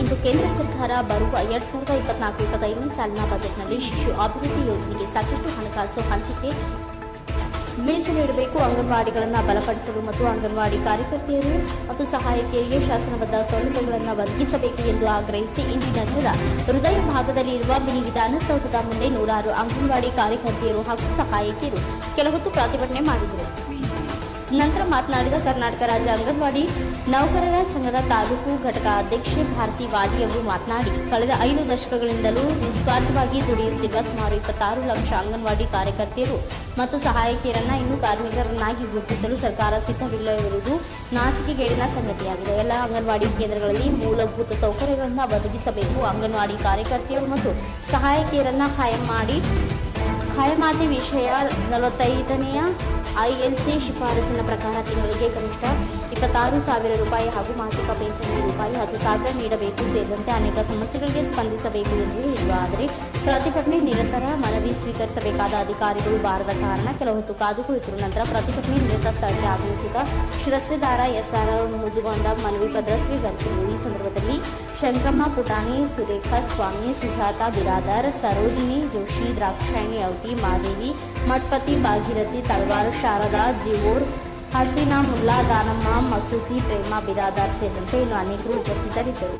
ಇಂದು ಕೇಂದ್ರ ಸರ್ಕಾರ ಬರುವ ಎರಡ್ ಸಾವಿರದ ಇಪ್ಪತ್ನಾಲ್ಕು ಇಪ್ಪತ್ತೈದನೇ ಸಾಲಿನ ಬಜೆಟ್ನಲ್ಲಿ ಶಿಶು ಅಭಿವೃದ್ಧಿ ಯೋಜನೆಗೆ ಸಾಕಷ್ಟು ಹಣಕಾಸು ಹಂಚಿಕೆ ಮೀಸಲಿಡಬೇಕು ಅಂಗನವಾಡಿಗಳನ್ನು ಬಲಪಡಿಸಲು ಮತ್ತು ಅಂಗನವಾಡಿ ಕಾರ್ಯಕರ್ತೆಯರು ಮತ್ತು ಸಹಾಯಕಿಯರಿಗೆ ಶಾಸನಬದ್ಧ ಸೌಲಭ್ಯಗಳನ್ನು ಒದಗಿಸಬೇಕು ಎಂದು ಆಗ್ರಹಿಸಿ ಇಂದಿನ ದಿನ ಹೃದಯ ಭಾಗದಲ್ಲಿ ಇರುವ ಮಿನಿ ವಿಧಾನಸೌಧದ ಮುಂದೆ ನೂರಾರು ಅಂಗನವಾಡಿ ಕಾರ್ಯಕರ್ತೆಯರು ಹಾಗೂ ಸಹಾಯಕಿಯರು ಕೆಲ ಹೊತ್ತು ಪ್ರತಿಭಟನೆ ಮಾಡಿದರು. ನಂತರ ಮಾತನಾಡಿದ ಕರ್ನಾಟಕ ರಾಜ್ಯ ಅಂಗನವಾಡಿ ನೌಕರರ ಸಂಘದ ತಾಲೂಕು ಘಟಕ ಅಧ್ಯಕ್ಷೆ ಭಾರತಿ ವಾದಿ ಅವರು ಮಾತನಾಡಿ, ಕಳೆದ ಐದು ದಶಕಗಳಿಂದಲೂ ನಿಸ್ವಾರ್ಥವಾಗಿ ದುಡಿಯುತ್ತಿರುವ ಸುಮಾರು ಇಪ್ಪತ್ತಾರು ಲಕ್ಷ ಅಂಗನವಾಡಿ ಕಾರ್ಯಕರ್ತೆಯರು ಮತ್ತು ಸಹಾಯಕಿಯರನ್ನ ಇನ್ನೂ ಕಾರ್ಮಿಕರನ್ನಾಗಿ ಗುರುತಿಸಲು ಸರ್ಕಾರ ಸಿದ್ಧವಿಲ್ಲವಿರುವುದು ನಾಚಿಕೆಗೇಡಿನ ಸಂಗತಿಯಾಗಿದೆ. ಎಲ್ಲ ಅಂಗನವಾಡಿ ಕೇಂದ್ರಗಳಲ್ಲಿ ಮೂಲಭೂತ ಸೌಕರ್ಯಗಳನ್ನು ಒದಗಿಸಬೇಕು. ಅಂಗನವಾಡಿ ಕಾರ್ಯಕರ್ತೆಯರು ಮತ್ತು ಸಹಾಯಕಿಯರನ್ನ ಖಾಯಂ ಮಾಡಿ ಖಾಯಮಾತಿ ವಿಷಯ ನಲವತ್ತೈದನೆಯ ಐಎಲ್ಸಿ ಶಿಫಾರಸಿನ ಪ್ರಕಾರ ತಿಂಗಳಿಗೆ ಕನಿಷ್ಠ ಇಪ್ಪತ್ತಾರು ಸಾವಿರ ರೂಪಾಯಿ ಹಾಗೂ ಮಾಸಿಕ ಪಿಂಚಣಿ ರೂಪಾಯಿ ಹತ್ತು ಸಾವಿರ ನೀಡಬೇಕು ಸೇರಿದಂತೆ ಅನೇಕ ಸಮಸ್ಯೆಗಳಿಗೆ ಸ್ಪಂದಿಸಬೇಕು ಎಂದು ಹೇಳುವ ಆದರೆ ಪ್ರತಿಭಟನೆ ನಿರಂತರ ಮನವಿ ಸ್ವೀಕರಿಸಬೇಕಾದ ಅಧಿಕಾರಿಗಳು ಬಾರದ ಕಾರಣ ಕೆಲ ಹೊತ್ತು ಕಾದು ಕುಳಿತರು ನಂತರ ಪ್ರತಿಭಟನೆ ನಿರತ ಸ್ಥಳಕ್ಕೆ ಆಗಮಿಸಿದ ಶಿರಸ್ತೆದಾರ ಎಸ್ಆರ್ ಮುಜುಗೊಂಡ ಮನವಿ ಪತ್ರ ಸ್ವೀಕರಿಸಿದರು. ಈ ಸಂದರ್ಭದಲ್ಲಿ ಶಂಕ್ರಮ್ಮ ಪುಟಾಣಿ, ಸುರೇಖಾ ಸ್ವಾಮಿ, ಸುಜಾತ, ಬಿರಾದರ್, ಸರೋಜಿನಿ, ಜೋಶಿ, ದ್ರಾಕ್ಷಾಯಣಿ ಔಟಿ ಮಾದೇವಿ ಮಠಪತಿ ಭಾಗೀರಥಿ ತಳವಾರು ಶಾರದಾ ಜಿವೋರ್ ಹಸೀನಾ ಮುಲ್ಲಾ ದಾನಮ್ಮ ಮಸೂತಿ ಪ್ರೇಮ ಬಿರಾದಾರ್ ಸೇರಿದಂತೆ ಇನ್ನು ಅನೇಕರು ಉಪಸ್ಥಿತರಿದ್ದರು